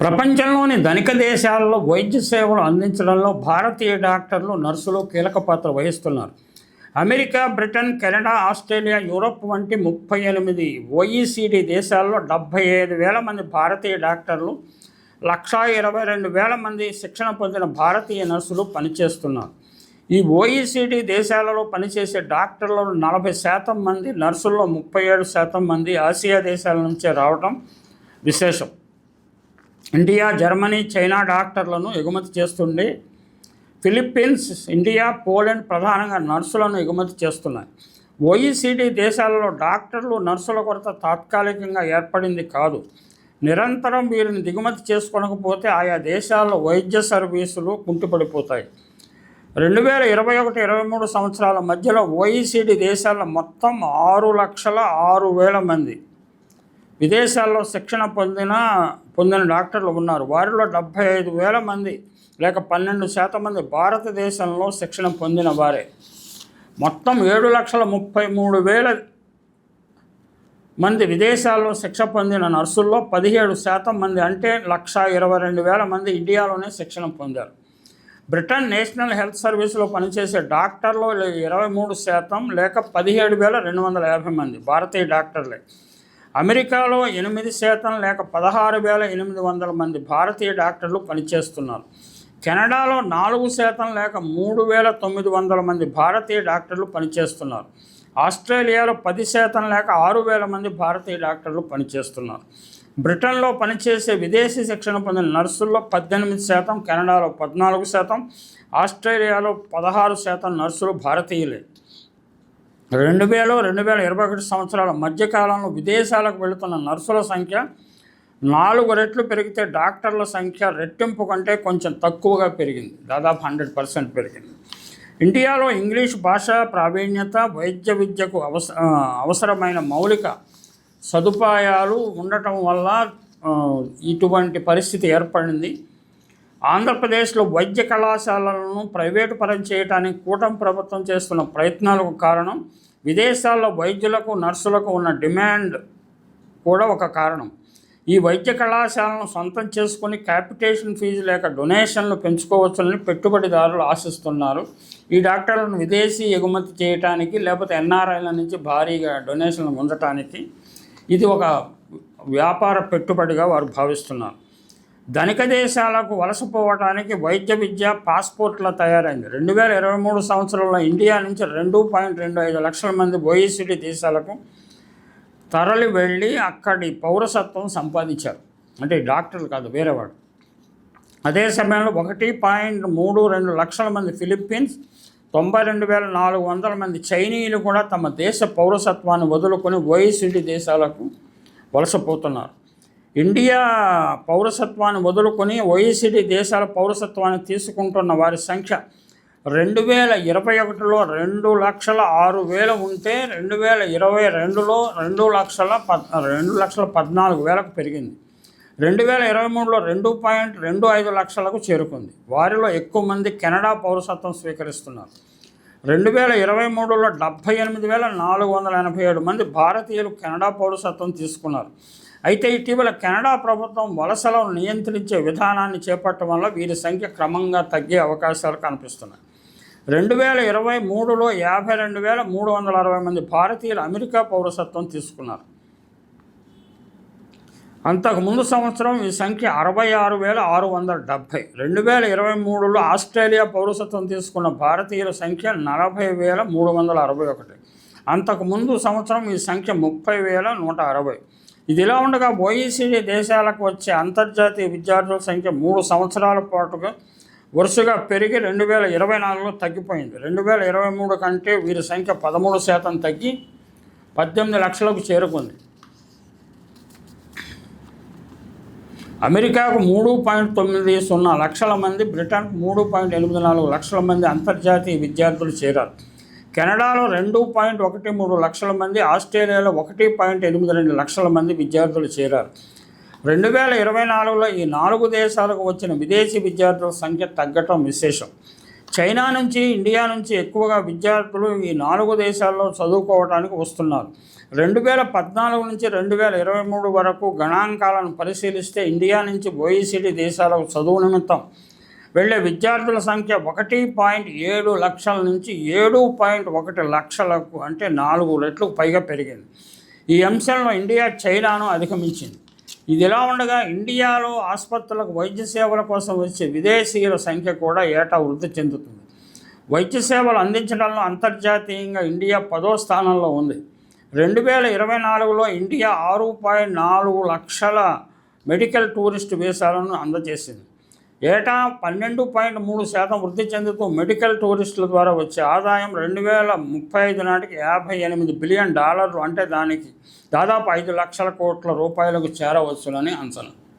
ప్రపంచంలోని ధనిక దేశాల్లో వైద్య సేవలు అందించడంలో భారతీయ డాక్టర్లు నర్సులు కీలక పాత్ర వహిస్తున్నారు. America Britain Canada Australia Europe వంటి ముప్పై ఎనిమిది ఓఈసీడీ దేశాల్లో డెబ్భై ఐదు వేల మంది భారతీయ డాక్టర్లు లక్షా ఇరవై రెండు వేల మంది శిక్షణ పొందిన భారతీయ నర్సులు పనిచేస్తున్నారు. ఈ ఓఈసీడీ దేశాలలో పనిచేసే డాక్టర్లలో నలభై శాతం మంది నర్సుల్లో ముప్పై ఏడు శాతం మంది ఆసియా దేశాల నుంచే రావడం విశేషం. ఇండియా జర్మనీ చైనా డాక్టర్లను ఎగుమతి చేస్తుండే. ఫిలిప్పీన్స్ ఇండియా పోలాండ్ ప్రధానంగా నర్సులను ఎగుమతి చేస్తున్నాయి. ఓఈసీడీ దేశాలలో డాక్టర్లు నర్సుల కొరత తాత్కాలికంగా ఏర్పడింది కాదు. నిరంతరం వీరిని దిగుమతి చేసుకోనకపోతే ఆయా దేశాల్లో వైద్య సర్వీసులు కుంటుపడిపోతాయి. రెండు వేల ఇరవై ఒకటి ఇరవై మూడు సంవత్సరాల మధ్యలో ఓఈసీడీ దేశాల మొత్తం ఆరు లక్షల ఆరు వేల మంది విదేశాల్లో శిక్షణ పొందిన పొందిన డాక్టర్లు ఉన్నారు. వారిలో డెబ్భై ఐదు వేల మంది లేక పన్నెండు శాతం మంది భారతదేశంలో శిక్షణ పొందిన వారే. మొత్తం ఏడు లక్షల ముప్పై మూడు వేల మంది విదేశాల్లో శిక్ష పొందిన నర్సుల్లో పదిహేడు శాతం మంది అంటే లక్ష ఇరవై రెండు వేల మంది ఇండియాలోనే శిక్షణ పొందారు. బ్రిటన్ నేషనల్ హెల్త్ సర్వీస్లో పనిచేసే డాక్టర్లు ఇరవై మూడు శాతం లేక పదిహేడు వేల రెండు వందల యాభై మంది భారతీయ డాక్టర్లే. అమెరికాలో ఎనిమిది శాతం లేక పదహారు వేల ఎనిమిది వందల మంది భారతీయ డాక్టర్లు పనిచేస్తున్నారు. కెనడాలో నాలుగు శాతం లేక మూడు వేల తొమ్మిది వందల మంది భారతీయ డాక్టర్లు పనిచేస్తున్నారు. ఆస్ట్రేలియాలో పది శాతం లేక ఆరు వేల మంది భారతీయ డాక్టర్లు పనిచేస్తున్నారు. బ్రిటన్లో పనిచేసే విదేశీ శిక్షణ పొందిన నర్సుల్లో పద్దెనిమిది శాతం కెనడాలో పద్నాలుగు శాతం ఆస్ట్రేలియాలో పదహారు శాతం నర్సులు భారతీయులే. రెండు వేల రెండు వేల ఇరవై ఒకటి సంవత్సరాల మధ్యకాలంలో విదేశాలకు వెళుతున్న నర్సుల సంఖ్య నాలుగు రెట్లు పెరిగితే డాక్టర్ల సంఖ్య రెట్టింపు కంటే కొంచెం తక్కువగా పెరిగింది. దాదాపు హండ్రెడ్ పర్సెంట్ పెరిగింది. ఇండియాలో ఇంగ్లీష్ భాష ప్రావీణ్యత వైద్య విద్యకు అవస అవసరమైన మౌలిక సదుపాయాలు ఉండటం వల్ల ఇటువంటి పరిస్థితి ఏర్పడింది. ఆంధ్రప్రదేశ్లో వైద్య కళాశాలలను ప్రైవేటు పరం చేయడానికి కూటమి ప్రభుత్వం చేస్తున్న ప్రయత్నాలకు కారణం విదేశాల్లో వైద్యులకు నర్సులకు ఉన్న డిమాండ్ కూడా ఒక కారణం. ఈ వైద్య కళాశాలను సొంతం చేసుకుని క్యాపిటేషన్ ఫీజు లేక డొనేషన్లు పెంచుకోవచ్చునని పెట్టుబడిదారులు ఆశిస్తున్నారు. ఈ డాక్టర్లను విదేశీ ఎగుమతి చేయటానికి లేకపోతే ఎన్ఆర్ఐల నుంచి భారీగా డొనేషన్లు ఉండటానికి ఇది ఒక వ్యాపార పెట్టుబడిగా వారు భావిస్తున్నారు. ధనిక దేశాలకు వలసపోవటానికి వైద్య విద్య పాస్పోర్ట్ల తయారైంది. రెండు వేల ఇరవై మూడు సంవత్సరంలో ఇండియా నుంచి రెండు పాయింట్ రెండు ఐదు లక్షల మంది ఓఈసీడీ దేశాలకు తరలి వెళ్ళి అక్కడి పౌరసత్వం సంపాదించారు. అంటే డాక్టర్లు కాదు వేరేవాడు అదే సమయంలో ఒకటి పాయింట్ మూడు రెండు లక్షల మంది ఫిలిప్పీన్స్ తొంభై రెండు వేల నాలుగు వందల మంది చైనీయులు కూడా తమ దేశ పౌరసత్వాన్ని వదులుకొని ఓఈసీడీ దేశాలకు వలసపోతున్నారు ఇండియా పౌరసత్వాన్ని వదులుకొని ఓఈసీడీ దేశాల పౌరసత్వాన్ని తీసుకుంటున్న వారి సంఖ్య రెండు వేల ఇరవై ఒకటిలో రెండు లక్షల ఆరు వేలు ఉంటే రెండు వేల ఇరవై రెండులో రెండు లక్షల పద్ రెండు లక్షల పద్నాలుగు వేలకు పెరిగింది. రెండు వేల ఇరవై మూడులో రెండు పాయింట్ రెండు ఐదు లక్షలకు చేరుకుంది. వారిలో ఎక్కువ మంది కెనడా పౌరసత్వం స్వీకరిస్తున్నారు. రెండు వేల ఇరవై మూడులో డెబ్భై ఎనిమిది వేల నాలుగు వందల ఎనభై ఏడు మంది భారతీయులు కెనడా పౌరసత్వం తీసుకున్నారు. అయితే ఇటీవల కెనడా ప్రభుత్వం వలసలను నియంత్రించే విధానాన్ని చేపట్టడం వల్ల వీరి సంఖ్య క్రమంగా తగ్గే అవకాశాలు కనిపిస్తున్నాయి. రెండు వేల ఇరవై మూడులో యాభై రెండు వేల మూడు వందల అరవై మంది భారతీయులు అమెరికా పౌరసత్వం తీసుకున్నారు. అంతకు ముందు సంవత్సరం ఈ సంఖ్య అరవై ఆరు వేల ఆరు వందల డెబ్భై. రెండు వేల ఇరవై మూడులో ఆస్ట్రేలియా పౌరసత్వం తీసుకున్న భారతీయుల సంఖ్య నలభై వేల మూడు వందల అరవై ఒకటి. అంతకు ముందు సంవత్సరం ఈ సంఖ్య ముప్పై వేల నూట అరవై. ఇది ఇలా ఉండగా ఓఈసీడీ దేశాలకు వచ్చే అంతర్జాతీయ విద్యార్థుల సంఖ్య మూడు సంవత్సరాల పాటుగా వరుసగా పెరిగి రెండు వేల ఇరవై నాలుగులో తగ్గిపోయింది. రెండు వేల ఇరవై మూడు కంటే వీరి సంఖ్య పదమూడు శాతం తగ్గి పద్దెనిమిది లక్షలకు చేరుకుంది. అమెరికాకు మూడు పాయింట్ తొమ్మిది సున్నా లక్షల మంది బ్రిటన్కు మూడు పాయింట్ ఎనిమిది నాలుగు లక్షల మంది అంతర్జాతీయ విద్యార్థులు చేరారు. కెనడాలో రెండు పాయింట్ ఒకటి మూడు లక్షల మంది ఆస్ట్రేలియాలో ఒకటి పాయింట్ ఎనిమిది రెండు లక్షల మంది విద్యార్థులు చేరారు. రెండు వేల ఇరవై నాలుగులో ఈ నాలుగు దేశాలకు వచ్చిన విదేశీ విద్యార్థుల సంఖ్య తగ్గటం విశేషం. చైనా నుంచి ఇండియా నుంచి ఎక్కువగా విద్యార్థులు ఈ నాలుగు దేశాల్లో చదువుకోవడానికి వస్తున్నారు. రెండు వేల పద్నాలుగు నుంచి రెండు వేల ఇరవై మూడు వరకు గణాంకాలను పరిశీలిస్తే ఇండియా నుంచి ఓఈసీడీ దేశాలకు చదువు నిమిత్తం వెళ్ళే విద్యార్థుల సంఖ్య ఒకటి పాయింట్ ఏడు లక్షల నుంచి ఏడు పాయింట్ ఒకటి లక్షలకు అంటే నాలుగు రెట్లకు పైగా పెరిగింది. ఈ అంశంలో ఇండియా చైనాను అధిగమించింది. ఇది ఇలా ఉండగా ఇండియాలో ఆసుపత్రులకు వైద్య సేవల కోసం వచ్చే విదేశీయుల సంఖ్య కూడా ఏటా వృద్ధి చెందుతుంది. వైద్య సేవలు అందించడంలో అంతర్జాతీయంగా ఇండియా పదో స్థానంలో ఉంది. రెండు వేల ఇరవై నాలుగులో ఇండియా ఆరు పాయింట్ నాలుగు లక్షల మెడికల్ టూరిస్ట్ వీసాలను అందజేసింది. ఏటా పన్నెండు పాయింట్ మూడు శాతం వృద్ధి చెందుతూ మెడికల్ టూరిస్టుల ద్వారా వచ్చే ఆదాయం రెండు వేల ముప్పై ఐదు నాటికి యాభై ఎనిమిది బిలియన్ డాలర్లు అంటే దానికి దాదాపు ఐదు లక్షల కోట్ల రూపాయలకు చేరవచ్చునని అంచనా.